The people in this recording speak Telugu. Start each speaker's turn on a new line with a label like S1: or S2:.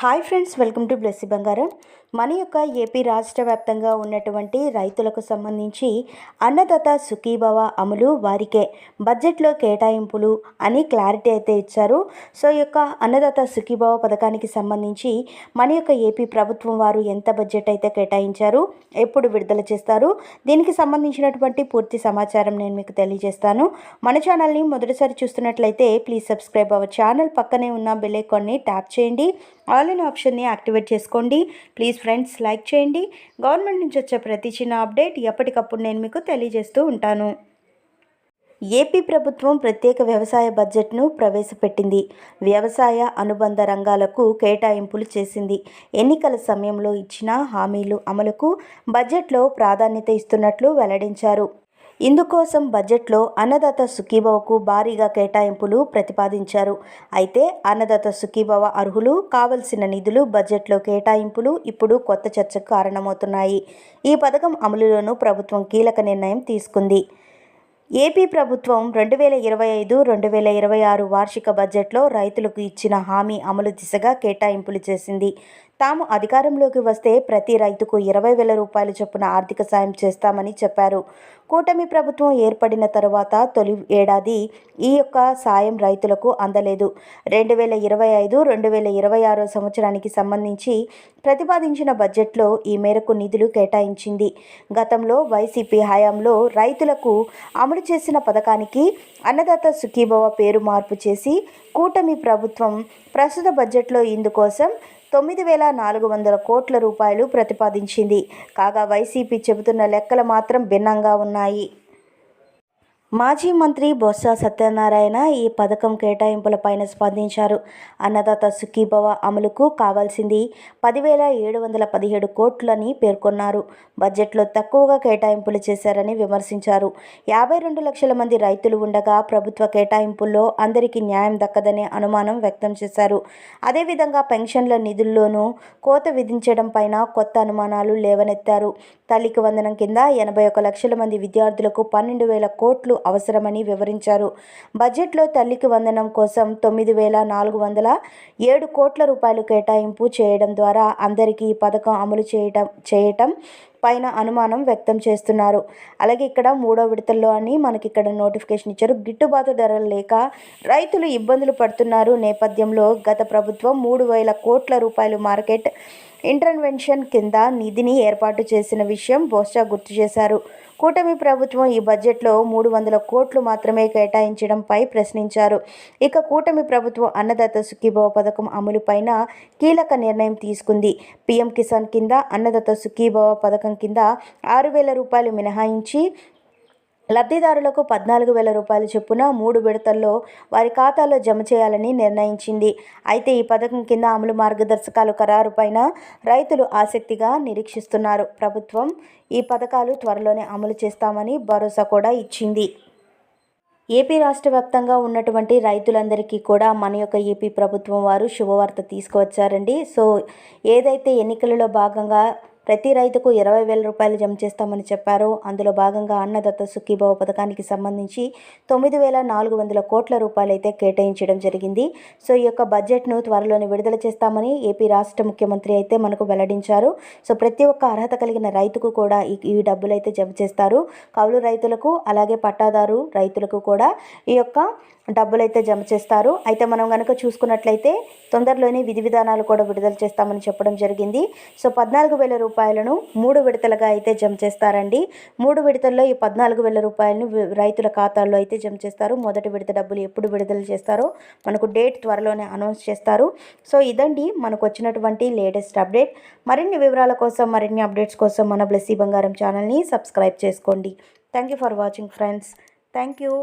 S1: Hi friends welcome to Blessy Bangaram. మన యొక్క ఏపీ రాష్ట్ర వ్యాప్తంగా ఉన్నటువంటి రైతులకు సంబంధించి అన్నదాత సుఖీభవ అమలు వారికే బడ్జెట్లో కేటాయింపులు అని క్లారిటీ అయితే ఇచ్చారు. సో ఈ యొక్క అన్నదాత సుఖీభవ పథకానికి సంబంధించి మన యొక్క ఏపీ ప్రభుత్వం వారు ఎంత బడ్జెట్ అయితే కేటాయించారు ఎప్పుడు విడుదల చేస్తారు దీనికి సంబంధించినటువంటి పూర్తి సమాచారం నేను మీకు తెలియజేస్తాను. మన ఛానల్ని మొదటిసారి చూస్తున్నట్లయితే ప్లీజ్ సబ్స్క్రైబ్ అవర్ ఛానల్. పక్కనే ఉన్న బెల్ ఐకాన్ని ట్యాప్ చేయండి. ఆల్ ఇన్ ఆప్షన్ని యాక్టివేట్ చేసుకోండి. ప్లీజ్ ఫ్రెండ్స్ లైక్ చేయండి. గవర్నమెంట్ నుంచి వచ్చే ప్రతి చిన్న అప్డేట్ ఎప్పటికప్పుడు నేను మీకు తెలియజేస్తూ ఉంటాను. ఏపీ ప్రభుత్వం ప్రత్యేక వ్యవసాయ బడ్జెట్ను ప్రవేశపెట్టింది. వ్యవసాయ అనుబంధ రంగాలకు కేటాయింపులు చేసింది. ఎన్నికల సమయంలో ఇచ్చిన హామీలు అమలుకు బడ్జెట్లో ప్రాధాన్యత ఇస్తున్నట్లు వెల్లడించారు. ఇందుకోసం బడ్జెట్లో అన్నదాత సుఖీభవకు భారీగా కేటాయింపులు ప్రతిపాదించారు. అయితే అన్నదాత సుఖీభవ అర్హులు కావలసిన నిధులు బడ్జెట్లో కేటాయింపులు ఇప్పుడు కొత్త చర్చకు కారణమవుతున్నాయి. ఈ పథకం అమలులోనూ ప్రభుత్వం కీలక నిర్ణయం తీసుకుంది. ఏపీ ప్రభుత్వం రెండు వేల ఇరవై ఐదు రెండు వేల ఇరవై ఆరు వార్షిక బడ్జెట్లో రైతులకు ఇచ్చిన హామీ అమలు దిశగా కేటాయింపులు చేసింది. తాము అధికారంలోకి వస్తే ప్రతి రైతుకు ఇరవై వేల రూపాయల చొప్పున ఆర్థిక సాయం చేస్తామని చెప్పారు. కూటమి ప్రభుత్వం ఏర్పడిన తరువాత తొలి ఏడాది ఈ యొక్క సాయం రైతులకు అందలేదు. రెండు వేల ఇరవై ఐదు రెండు వేల ఇరవై ఆరో సంవత్సరానికి సంబంధించి ప్రతిపాదించిన బడ్జెట్లో ఈ మేరకు నిధులు కేటాయించింది. గతంలో వైసీపీ హయాంలో రైతులకు అమలు చేసిన పథకానికి అన్నదాత సుఖీభవ పేరు మార్పు చేసి కూటమి ప్రభుత్వం ప్రస్తుత బడ్జెట్లో ఇందుకోసం తొమ్మిది వేల నాలుగు వందల కోట్ల రూపాయలు ప్రతిపాదించింది. కాగా వైసీపీ చెబుతున్న లెక్కలు మాత్రం భిన్నంగా ఉన్నాయి. మాజీ మంత్రి బొత్స సత్యనారాయణ ఈ పథకం కేటాయింపులపైన స్పందించారు. అన్నదాత సుఖీభవ అమలుకు కావాల్సింది పదివేల ఏడు వందల పదిహేడు కోట్లని పేర్కొన్నారు. బడ్జెట్లో తక్కువగా కేటాయింపులు చేశారని విమర్శించారు. యాభై రెండు లక్షల మంది రైతులు ఉండగా ప్రభుత్వ కేటాయింపుల్లో అందరికీ న్యాయం దక్కదనే అనుమానం వ్యక్తం చేశారు. అదేవిధంగా పెన్షన్ల నిధుల్లోనూ కోత విధించడం పైన కొత్త అనుమానాలు లేవనెత్తారు. తల్లికి వందనం కింద ఎనభై ఒక లక్షల మంది విద్యార్థులకు పన్నెండు వేల కోట్లు అవసరమని వివరించారు. బడ్జెట్లో తల్లికి వందనం కోసం తొమ్మిది వేల నాలుగు వందల ఏడు కోట్ల రూపాయలు కేటాయింపు చేయడం ద్వారా అందరికీ ఈ పథకం అమలు చేయటం చేయటం పైన అనుమానం వ్యక్తం చేస్తున్నారు. అలాగే ఇక్కడ మూడో విడతల్లో అని మనకి ఇక్కడ నోటిఫికేషన్ ఇచ్చారు. గిట్టుబాటు ధరలు లేక రైతులు ఇబ్బందులు పడుతున్నారు. నేపథ్యంలో గత ప్రభుత్వం మూడు వేల కోట్ల రూపాయలు మార్కెట్ ఇంటర్వెన్షన్ కింద నిధిని ఏర్పాటు చేసిన విషయం బోస్టా గుర్తు చేశారు. కూటమి ప్రభుత్వం ఈ బడ్జెట్లో మూడు వందల కోట్లు మాత్రమే కేటాయించడంపై ప్రశ్నించారు. ఇక కూటమి ప్రభుత్వం అన్నదాత సుఖీభవ పథకం అమలుపైన కీలక నిర్ణయం తీసుకుంది. పీఎం కిసాన్ కింద అన్నదాత సుఖీభవ పథకం కింద ఆరు వేల రూపాయలు మినహాయించి లబ్ధిదారులకు పద్నాలుగు వేల రూపాయలు చొప్పున మూడు విడతల్లో వారి ఖాతాలో జమ చేయాలని నిర్ణయించింది. అయితే ఈ పథకం కింద అమలు మార్గదర్శకాలు ఖరారుపైన రైతులు ఆసక్తిగా నిరీక్షిస్తున్నారు. ప్రభుత్వం ఈ పథకాలు త్వరలోనే అమలు చేస్తామని భరోసా కూడా ఇచ్చింది. ఏపీ రాష్ట్ర వ్యాప్తంగా ఉన్నటువంటి రైతులందరికీ కూడా మన యొక్క ఏపీ ప్రభుత్వం వారు శుభవార్త తీసుకువచ్చారండి. సో ఏదైతే ఎన్నికలలో భాగంగా ప్రతి రైతుకు ఇరవై వేల రూపాయలు జమ చేస్తామని చెప్పారు. అందులో భాగంగా అన్నదత్త సుఖీభావ పథకానికి సంబంధించి తొమ్మిది వేల నాలుగు వందల కోట్ల రూపాయలు అయితే కేటాయించడం జరిగింది. సో ఈ యొక్క బడ్జెట్ను త్వరలోనే విడుదల చేస్తామని ఏపీ రాష్ట్ర ముఖ్యమంత్రి అయితే మనకు వెల్లడించారు. సో ప్రతి ఒక్క అర్హత కలిగిన రైతుకు కూడా ఈ డబ్బులు అయితే జమ చేస్తారు. కౌలు రైతులకు అలాగే పట్టాదారు రైతులకు కూడా ఈ యొక్క డబ్బులు అయితే జమ చేస్తారు. అయితే మనం కనుక చూసుకున్నట్లయితే తొందరలోనే విధి విధానాలు కూడా విడుదల చేస్తామని చెప్పడం జరిగింది. సో పద్నాలుగు వేల రూపాయలను మూడు విడతలుగా అయితే జమ చేస్తారండి. మూడు విడతల్లో ఈ పద్నాలుగు వేల రూపాయలను రైతుల ఖాతాల్లో అయితే జమ చేస్తారు. మొదటి విడత డబ్బులు ఎప్పుడు విడుదల చేస్తారో మనకు డేట్ త్వరలోనే అనౌన్స్ చేస్తారు. సో ఇదండి మనకు వచ్చినటువంటి లేటెస్ట్ అప్డేట్. మరిన్ని వివరాల కోసం మరిన్ని అప్డేట్స్ కోసం మన బ్లెస్సీ బంగారం ఛానల్ని సబ్స్క్రైబ్ చేసుకోండి. Thank you for watching friends. Thank you.